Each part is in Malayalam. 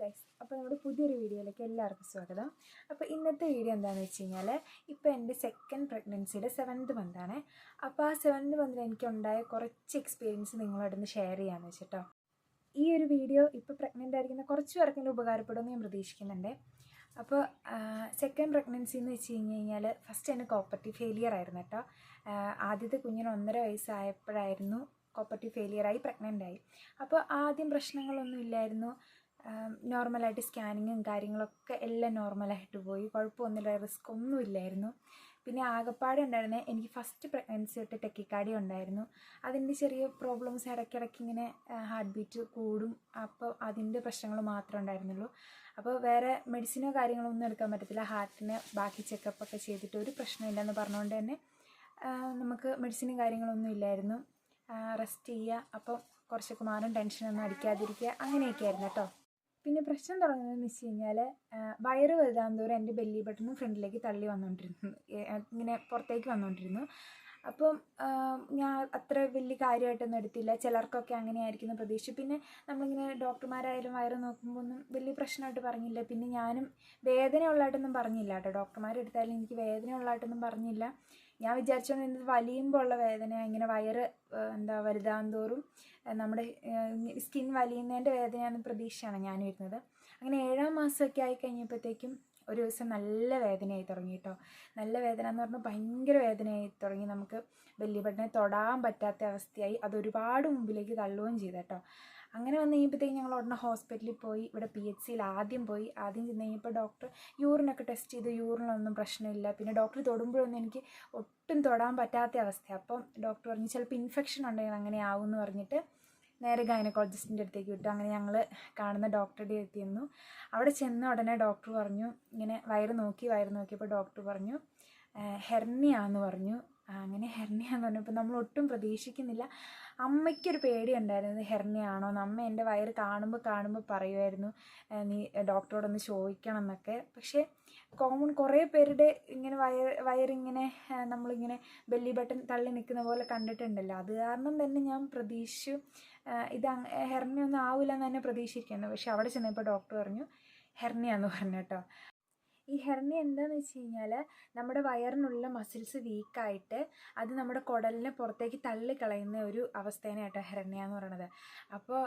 ഗൈസ് അപ്പോൾ നമ്മുടെ പുതിയൊരു വീഡിയോയിലേക്ക് എല്ലാവർക്കും സ്വാഗതം. അപ്പോൾ ഇന്നത്തെ വീഡിയോ എന്താണെന്ന് വെച്ച് കഴിഞ്ഞാൽ ഇപ്പോൾ എന്റെ സെക്കൻഡ് പ്രഗ്നൻസിയുടെ സെവൻത് മന്താണ് അപ്പോൾ ആ സെവൻത് മന്തിൽ എനിക്കുണ്ടായ കുറച്ച് എക്സ്പീരിയൻസ് നിങ്ങളോടൊന്ന് ഷെയർ ചെയ്യാമെന്ന് വെച്ചിട്ടോ. ഈ ഒരു വീഡിയോ ഇപ്പോൾ പ്രഗ്നന്റ് ആയിരിക്കുന്ന കുറച്ച് പേർക്കെങ്കിലും ഉപകാരപ്പെടുമെന്ന് ഞാൻ പ്രതീക്ഷിക്കുന്നുണ്ട്. അപ്പോൾ സെക്കൻഡ് പ്രഗ്നൻസി എന്ന് വെച്ച് കഴിഞ്ഞ് കഴിഞ്ഞാൽ ഫസ്റ്റ് എന്റെ കോപ്പർട്ടി ഫെയിലിയർ ആയിരുന്നു കേട്ടോ. ആദ്യത്തെ കുഞ്ഞിന് ഒന്നര വയസ്സായപ്പോഴായിരുന്നു കോപ്പർട്ടി ഫെയിലിയറായി പ്രഗ്നന്റ് ആയി. അപ്പോൾ ആദ്യം പ്രശ്നങ്ങളൊന്നും ഇല്ലായിരുന്നു. നോർമലായിട്ട് സ്കാനിങ്ങും കാര്യങ്ങളൊക്കെ എല്ലാം നോർമലായിട്ട് പോയി. കുഴപ്പമൊന്നുമില്ല റിസ്ക് ഒന്നും ഇല്ലായിരുന്നു പിന്നെ ആകപ്പാടെ ഉണ്ടായിരുന്നത് എനിക്ക് ഫസ്റ്റ് പ്രഗ്നൻസി തൊട്ട് ടെക്കിക്കാടി ഉണ്ടായിരുന്നു. അതിന്റെ ചെറിയ പ്രോബ്ലംസ് ഇടയ്ക്കിടയ്ക്ക് ഇങ്ങനെ ഹാർട്ട് ബീറ്റ് കൂടും. അപ്പോൾ അതിന്റെ പ്രശ്നങ്ങൾ മാത്രമേ ഉണ്ടായിരുന്നുള്ളൂ. അപ്പോൾ വേറെ മെഡിസിനോ കാര്യങ്ങളോ ഒന്നും എടുക്കാൻ പറ്റത്തില്ല. ഹാർട്ടിന് ബാക്കി ചെക്കപ്പ് ഒക്കെ ചെയ്തിട്ട് ഒരു പ്രശ്നമില്ലെന്ന് പറഞ്ഞുകൊണ്ട് തന്നെ നമുക്ക് മെഡിസിനും കാര്യങ്ങളൊന്നും ഇല്ലായിരുന്നു. റെസ്റ്റ് ചെയ്യുക. അപ്പം കുറച്ചൊക്കെ മാറും ടെൻഷനൊന്നും അടിക്കാതിരിക്കുക. അങ്ങനെയൊക്കെ ആയിരുന്നു കേട്ടോ. പിന്നെ പ്രശ്നം തുടങ്ങുന്നതെന്ന് വെച്ച് കഴിഞ്ഞാൽ വയറ് വലുതാന്തോറും എന്റെ ബെല്ലി ബട്ടണും ഫ്രണ്ടിലേക്ക് തള്ളി വന്നുകൊണ്ടിരുന്നു ഇങ്ങനെ പുറത്തേക്ക് വന്നുകൊണ്ടിരുന്നു അപ്പം ഞാൻ അത്ര വലിയ കാര്യമായിട്ടൊന്നും എടുത്തില്ല. ചിലർക്കൊക്കെ അങ്ങനെയായിരിക്കും പ്രതീക്ഷ. പിന്നെ നമ്മളിങ്ങനെ ഡോക്ടർമാരായാലും വയറ് നോക്കുമ്പോൾ ഒന്നും വലിയ പ്രശ്നമായിട്ട് പറഞ്ഞില്ല. പിന്നെ ഞാനും വേദന ഉള്ളതായിട്ടൊന്നും പറഞ്ഞില്ല കേട്ടോ. ഡോക്ടർമാരെടുത്താലും എനിക്ക് വേദന ഉള്ളതായിട്ടൊന്നും പറഞ്ഞില്ല. ഞാൻ വിചാരിച്ചുകൊണ്ടിരുന്നത് വലിയുമ്പോൾ ഉള്ള വേദന ഇങ്ങനെ വയറ് എന്താ വലുതാന്തോറും തോറും നമ്മുടെ സ്കിൻ വലിയുന്നതിന്റെ വേദനയാണെന്ന് പ്രതീക്ഷയാണ് ഞാൻ വരുന്നത്. അങ്ങനെ ഏഴാം മാസമൊക്കെ ആയി കഴിഞ്ഞപ്പോഴത്തേക്കും ഒരു ദിവസം നല്ല വേദനയായി തുടങ്ങി കേട്ടോ നല്ല വേദന എന്ന് പറഞ്ഞാൽ ഭയങ്കര വേദനയായി തുടങ്ങി. നമുക്ക് വലിയ ബട്ടനെ തൊടാൻ പറ്റാത്ത അവസ്ഥയായി അത് ഒരുപാട് മുമ്പിലേക്ക് തള്ളുകയും ചെയ്തു കേട്ടോ അങ്ങനെ വന്ന് കഴിഞ്ഞപ്പോഴത്തേക്കും ഞങ്ങൾ ഉടനെ ഹോസ്പിറ്റലിൽ പോയി. ഇവിടെ പി എച്ച് സിയിൽ ആദ്യം പോയി. ആദ്യം ചെന്ന് കഴിഞ്ഞപ്പോൾ ഡോക്ടർ യൂറിനൊക്കെ ടെസ്റ്റ് ചെയ്ത്. യൂറിനൊന്നും പ്രശ്നമില്ല. പിന്നെ ഡോക്ടർ തൊടുമ്പോഴൊന്നും എനിക്ക് ഒട്ടും തൊടാൻ പറ്റാത്ത അവസ്ഥ അപ്പം ഡോക്ടർ പറഞ്ഞു ചിലപ്പോൾ ഇൻഫെക്ഷൻ ഉണ്ടെങ്കിൽ അങ്ങനെ ആവും എന്ന് പറഞ്ഞിട്ട് നേരെ ഗൈനക്കോളജിസ്റ്റിന്റെ അടുത്തേക്ക് വിട്ടു. അങ്ങനെ ഞങ്ങൾ കാണുന്ന ഡോക്ടറുടെ ചെന്നു. അവിടെ ചെന്ന ഉടനെ ഡോക്ടർ പറഞ്ഞു ഇങ്ങനെ വയറ് നോക്കി വയറ് നോക്കിയപ്പോൾ ഡോക്ടർ പറഞ്ഞു ഹെർണിയാന്ന് പറഞ്ഞു. അങ്ങനെ ഹെർണിയാന്ന് പറഞ്ഞപ്പോൾ നമ്മൾ ഒട്ടും പ്രതീക്ഷിക്കുന്നില്ല. അമ്മയ്ക്കൊരു പേടി ഉണ്ടായിരുന്നത് ഹെർണിയാണോ അമ്മ എന്റെ വയറ് കാണുമ്പോൾ കാണുമ്പോൾ പറയുമായിരുന്നു "ആ, നീ ഡോക്ടറോടൊന്ന് ചോദിക്കണം എന്നൊക്കെ. പക്ഷേ കോമൺ കുറേ പേരുടെ ഇങ്ങനെ വയർ വയറിങ്ങനെ നമ്മളിങ്ങനെ ബെല്ലി ബട്ടൺ തള്ളി നിൽക്കുന്ന പോലെ കണ്ടിട്ടുണ്ടല്ലോ. അത് കാരണം തന്നെ ഞാൻ പ്രതീക്ഷിച്ചു ഇത് ഹെർണിയ ഒന്നും ആവില്ല എന്ന് തന്നെ പ്രതീക്ഷിക്കുന്നു. പക്ഷെ അവിടെ ചെന്നപ്പോൾ ഡോക്ടർ പറഞ്ഞു ഹെർണിയാന്ന് പറഞ്ഞു കേട്ടോ. ഈ ഹെർണിയ എന്താന്ന് വെച്ച് കഴിഞ്ഞാൽ നമ്മുടെ വയറിനുള്ള മസിൽസ് വീക്കായിട്ട് അത് നമ്മുടെ കുടലിനെ പുറത്തേക്ക് തള്ളിക്കളയുന്ന ഒരു അവസ്ഥയാണ് കേട്ടോ ഹെർണിയ എന്ന് പറയുന്നത് അപ്പോൾ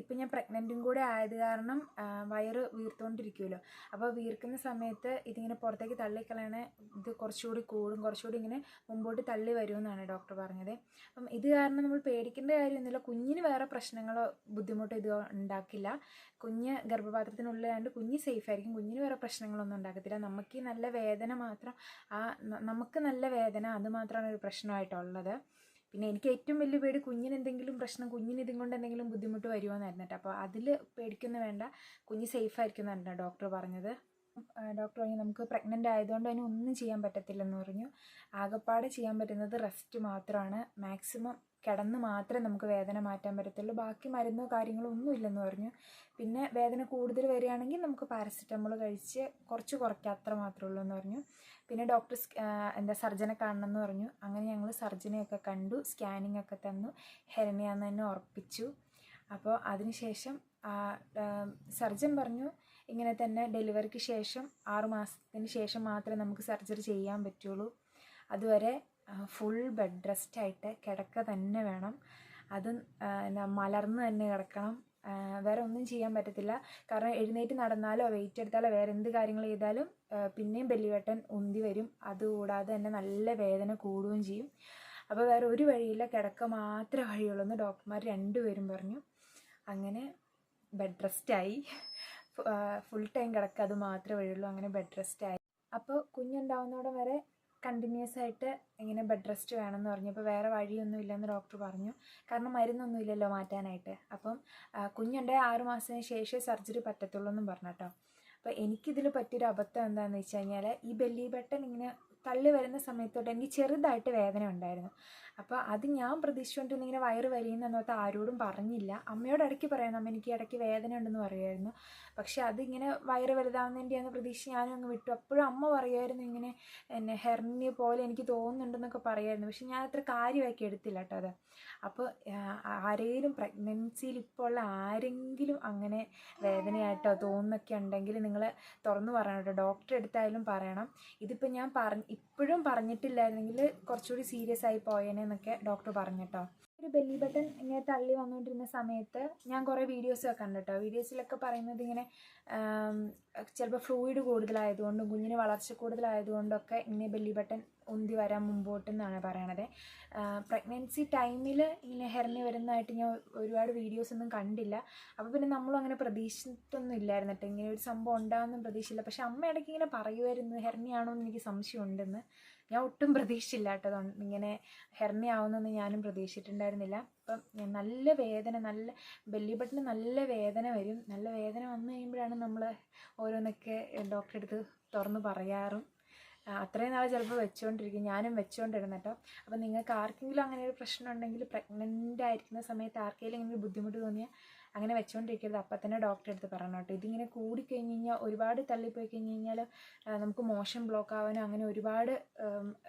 ഇപ്പം ഞാൻ പ്രഗ്നന്റും കൂടെ ആയത് കാരണം വയറ് വീർത്തുകൊണ്ടിരിക്കുമല്ലോ അപ്പോൾ വീർക്കുന്ന സമയത്ത് ഇതിങ്ങനെ പുറത്തേക്ക് തള്ളിക്കളയണ ഇത് കുറച്ചുകൂടി കൂടും കുറച്ചുകൂടി ഇങ്ങനെ മുമ്പോട്ട് തള്ളി വരുമെന്നാണ് ഡോക്ടർ പറഞ്ഞത്. അപ്പം ഇത് കാരണം നമ്മൾ പേടിക്കേണ്ട കാര്യമൊന്നുമില്ല. കുഞ്ഞിന് വേറെ പ്രശ്നങ്ങളോ ബുദ്ധിമുട്ടോ ഇതോ ഉണ്ടാക്കില്ല. കുഞ്ഞ് ഗർഭപാത്രത്തിനുള്ളിലാണ്ട് കുഞ്ഞ് സേഫ് ആയിരിക്കും. കുഞ്ഞിന് വേറെ പ്രശ്നങ്ങളൊന്നും ഉണ്ടാക്കത്തില്ല. നമുക്ക് ഈ നല്ല വേദന മാത്രം ആ നമുക്ക് നല്ല വേദന അത് മാത്രമാണ് ഒരു പ്രശ്നമായിട്ടുള്ളത്. പിന്നെ എനിക്ക് ഏറ്റവും വലിയ പേടി കുഞ്ഞിന് എന്തെങ്കിലും പ്രശ്നം കുഞ്ഞിന് ഇതും കൊണ്ട് എന്തെങ്കിലും ബുദ്ധിമുട്ട് വരുമോയെന്നായിരുന്നു കേട്ടോ. അപ്പോൾ അതിൽ പേടിക്കുന്നു വേണ്ട. കുഞ്ഞ് സേഫ് ആയിരിക്കും എന്നാണ് ഡോക്ടർ പറഞ്ഞത്. ഡോക്ടർ പറഞ്ഞു നമുക്ക് പ്രഗ്നന്റ് ആയതുകൊണ്ട് അതിന് ഒന്നും ചെയ്യാൻ പറ്റത്തില്ലെന്ന് പറഞ്ഞു. ആകെപ്പാടെ ചെയ്യാൻ പറ്റുന്നത് റെസ്റ്റ് മാത്രമാണ്. മാക്സിമം കിടന്ന് മാത്രമേ നമുക്ക് വേദന മാറ്റാൻ പറ്റത്തുള്ളൂ. ബാക്കി മരുന്നോ കാര്യങ്ങളോ ഒന്നും ഇല്ലെന്ന് പറഞ്ഞു. പിന്നെ വേദന കൂടുതൽ വരികയാണെങ്കിൽ നമുക്ക് പാരസെറ്റമോൾ കഴിച്ച് കുറച്ച് കുറയ്ക്കുക അത്ര മാത്രമേ ഉള്ളൂ എന്ന് പറഞ്ഞു. പിന്നെ ഡോക്ടർ എന്താ സർജനെ കാണണം എന്ന് പറഞ്ഞു. അങ്ങനെ ഞങ്ങൾ സർജനെയൊക്കെ കണ്ടു സ്കാനിങ് ഒക്കെ തന്നു. ഹെരണിയാന്ന് തന്നെ ഉറപ്പിച്ചു. അപ്പോൾ അതിനുശേഷം സർജൻ പറഞ്ഞു ഇങ്ങനെ തന്നെ ഡെലിവറിക്ക് ശേഷം ആറു മാസത്തിന് ശേഷം മാത്രമേ നമുക്ക് സർജറി ചെയ്യാൻ പറ്റുള്ളൂ. അതുവരെ ഫുൾ ബെഡ് റെസ്റ്റ് ആയിട്ട് കിടക്ക തന്നെ വേണം. അത് മലർന്ന് തന്നെ കിടക്കണം. വേറെ ഒന്നും ചെയ്യാൻ പറ്റത്തില്ല. കാരണം എഴുന്നേറ്റ് നടന്നാലോ വെയിറ്റ് എടുത്താലോ വേറെ എന്ത് കാര്യങ്ങൾ ചെയ്താലും പിന്നെയും ബെല്ലിവട്ടൻ ഉന്തി വരും. അതുകൂടാതെ തന്നെ നല്ല വേദന കൂടുകയും ചെയ്യും. അപ്പോൾ വേറെ ഒരു വഴിയില്ല. കിടക്ക മാത്രമേ വഴിയുള്ളൂ എന്ന് ഡോക്ടർമാർ രണ്ടുപേരും പറഞ്ഞു. അങ്ങനെ ബെഡ് റെസ്റ്റായി ഫുൾ ടൈം കിടക്കുക അത് മാത്രമേ വഴിയുള്ളൂ. അങ്ങനെ ബെഡ് റെസ്റ്റ് ആയി. അപ്പോൾ കുഞ്ഞുണ്ടാവുന്നോടം വരെ കണ്ടിന്യൂസ് ആയിട്ട് ഇങ്ങനെ ബെഡ് റെസ്റ്റ് വേണമെന്ന് പറഞ്ഞു. അപ്പോൾ വേറെ വഴിയൊന്നും ഇല്ലെന്ന് ഡോക്ടർ പറഞ്ഞു. കാരണം മരുന്നൊന്നും ഇല്ലല്ലോ മാറ്റാനായിട്ട്. അപ്പം കുഞ്ഞുണ്ടായ ആറുമാസത്തിന് ശേഷമേ സർജറി പറ്റത്തുള്ളൂ എന്നും പറഞ്ഞു കേട്ടോ. അപ്പോൾ എനിക്കിതിൽ പറ്റിയൊരു അബദ്ധം എന്താണെന്ന് വെച്ച് കഴിഞ്ഞാൽ ഈ ബെല്ലി ബട്ടൺ ഇങ്ങനെ തള്ളി വരുന്ന സമയത്തോട്ട് എനിക്ക് ചെറുതായിട്ട് വേദന ഉണ്ടായിരുന്നു. അപ്പോൾ അത് ഞാൻ പ്രതീക്ഷിച്ചുകൊണ്ടിരുന്ന ഇങ്ങനെ വയറ് വലിയുന്നൊത്ത് ആരോടും പറഞ്ഞില്ല. അമ്മയോട് ഇടയ്ക്ക് പറയാം അമ്മ എനിക്ക് ഇടയ്ക്ക് വേദന ഉണ്ടെന്ന് പറയുമായിരുന്നു പക്ഷെ അതിങ്ങനെ വയറ് വലുതാവുന്നതിന്റെയാണ് പ്രതീക്ഷിച്ച് ഞാനും അങ്ങ് വിട്ടു. അപ്പോഴും അമ്മ പറയുമായിരുന്നു ഇങ്ങനെ എന്നെ ഹെർണിയ പോലെ എനിക്ക് തോന്നുന്നുണ്ടെന്നൊക്കെ പറയുമായിരുന്നു പക്ഷെ ഞാൻ അത്ര കാര്യമാക്കി എടുത്തില്ല കേട്ടോ അത്. അപ്പോൾ ആരെങ്കിലും പ്രഗ്നൻസിയിൽ ഇപ്പോൾ ഉള്ള ആരെങ്കിലും അങ്ങനെ വേദനയായിട്ടോ തോന്നുന്നൊക്കെ ഉണ്ടെങ്കിൽ നിങ്ങൾ തുറന്നു പറയണം കേട്ടോ. ഡോക്ടറെ എടുത്തായാലും പറയണം. ഇതിപ്പോൾ ഞാൻ പറഞ്ഞ് ഇപ്പോഴും പറഞ്ഞിട്ടില്ലായിരുന്നെങ്കിൽ കുറച്ചുകൂടി സീരിയസ് ആയി പോയേനെന്നൊക്കെ ഡോക്ടർ പറഞ്ഞിട്ടോ. ഒരു ബെല്ലി ബട്ടൺ ഇങ്ങനെ തള്ളി വന്നുകൊണ്ടിരുന്ന സമയത്ത് ഞാൻ കുറേ വീഡിയോസൊക്കെ കണ്ടിട്ടോ. വീഡിയോസിലൊക്കെ പറയുന്നത് ഇങ്ങനെ ചിലപ്പോൾ ഫ്ലൂയിഡ് കൂടുതലായതുകൊണ്ടും കുഞ്ഞിന് വളർച്ച കൂടുതലായതുകൊണ്ടൊക്കെ ഇങ്ങനെ ബെല്ലി ബട്ടൺ ഉന്തി വരാൻ മുമ്പോട്ട് എന്നാണ് പറയണത്. പ്രഗ്നൻസി ടൈമിൽ ഇങ്ങനെ ഹെർണി വരുന്നതായിട്ട് ഞാൻ ഒരുപാട് വീഡിയോസ് ഒന്നും കണ്ടില്ല. അപ്പോൾ പിന്നെ നമ്മളും അങ്ങനെ പ്രതീക്ഷിച്ചിട്ടൊന്നും ഇല്ലായിരുന്നു കേട്ടോ ഇങ്ങനെ ഒരു സംഭവം ഉണ്ടാകുമെന്നും പ്രതീക്ഷയില്ല. പക്ഷേ അമ്മ ഇടയ്ക്ക് ഇങ്ങനെ പറയുമായിരുന്നു ഹെർണിയാണോ എന്ന് എനിക്ക് സംശയമുണ്ടെന്ന്. ഞാൻ ഒട്ടും പ്രതീക്ഷിച്ചില്ല ഇങ്ങനെ ഹെർണി ആവുമെന്നൊന്നും ഞാനും പ്രതീക്ഷിച്ചിട്ടുണ്ടായിരുന്നില്ല. അപ്പം നല്ല വേദന നല്ല ബെല്ലി ബട്ടന് നല്ല വേദന വരും. നല്ല വേദന വന്നു കഴിയുമ്പോഴാണ് നമ്മൾ ഓരോന്നൊക്കെ ഡോക്ടറെ അടുത്ത് തുറന്ന് പറയാറും. അത്രയും നാൾ ചിലപ്പോൾ വെച്ചുകൊണ്ടിരിക്കും ഞാനും വെച്ചുകൊണ്ടിരുന്നു കേട്ടോ അപ്പോൾ നിങ്ങൾക്ക് ആർക്കെങ്കിലും അങ്ങനെ ഒരു പ്രശ്നം ഉണ്ടെങ്കിൽ പ്രഗ്നന്റ് ആയിരിക്കുന്ന സമയത്ത് ആർക്കെങ്കിലും ഇങ്ങനെ ബുദ്ധിമുട്ട് തോന്നിയാൽ അങ്ങനെ വെച്ചുകൊണ്ടിരിക്കരുത് അപ്പം തന്നെ ഡോക്ടറെ അടുത്ത് പറയണം കേട്ടോ ഇതിങ്ങനെ കൂടി കൂടിക്കഴിഞ്ഞ് കഴിഞ്ഞാൽ ഒരുപാട് തള്ളിപ്പോയി കഴിഞ്ഞ് കഴിഞ്ഞാൽ നമുക്ക് മോശം ബ്ലോക്ക് ആവാനും അങ്ങനെ ഒരുപാട്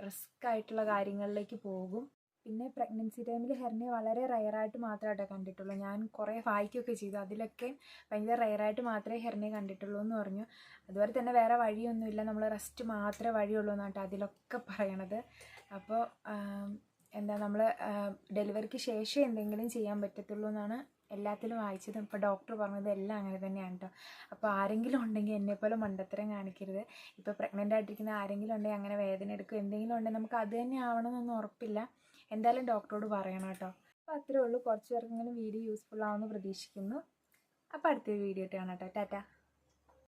റിസ്ക് ആയിട്ടുള്ള കാര്യങ്ങളിലേക്ക് പോകും. പിന്നെ പ്രഗ്നൻസി ടൈമിൽ ഹെർണിയ വളരെ റയറായിട്ട് മാത്രമേ കേട്ടോ കണ്ടിട്ടുള്ളൂ. ഞാൻ കുറേ വായിക്കുകയൊക്കെ ചെയ്തു. അതിലൊക്കെ ഭയങ്കര റയറായിട്ട് മാത്രമേ ഹെർണിയ കണ്ടിട്ടുള്ളൂ എന്ന് പറഞ്ഞു. അതുപോലെ തന്നെ വേറെ വഴിയൊന്നുമില്ല. നമ്മൾ റെസ്റ്റ് മാത്രമേ വഴിയുള്ളൂ എന്നാട്ടോ അതിലൊക്കെ പറയണത്. അപ്പോൾ എന്താ നമ്മൾ ഡെലിവറിക്ക് ശേഷം എന്തെങ്കിലും ചെയ്യാൻ പറ്റത്തുള്ളൂ എന്നാണ് എല്ലാത്തിലും വായിച്ചത്. ഇപ്പോൾ ഡോക്ടർ പറഞ്ഞത് എല്ലാം അങ്ങനെ തന്നെയാണ് കേട്ടോ അപ്പോൾ ആരെങ്കിലും ഉണ്ടെങ്കിൽ എന്നെപ്പോലെ മണ്ടത്തരം കാണിക്കരുത്. ഇപ്പോൾ പ്രഗ്നന്റ് ആയിട്ടിരിക്കുന്ന ആരെങ്കിലും ഉണ്ടെങ്കിൽ അങ്ങനെ വേദന എടുക്കും. എന്തെങ്കിലും ഉണ്ടെങ്കിൽ നമുക്ക് അത് തന്നെ ആവണമെന്നൊന്നും ഉറപ്പില്ല. എന്തായാലും ഡോക്ടറോട് പറയണം കേട്ടോ. അപ്പോൾ അത്രേ ഉള്ളൂ. കുറച്ച് പേർക്കെങ്കിലും വീഡിയോ യൂസ്ഫുൾ ആവുമെന്ന് പ്രതീക്ഷിക്കുന്നു. അപ്പോൾ അടുത്തൊരു വീഡിയോ കാണാം കേട്ടോ. ടാറ്റ.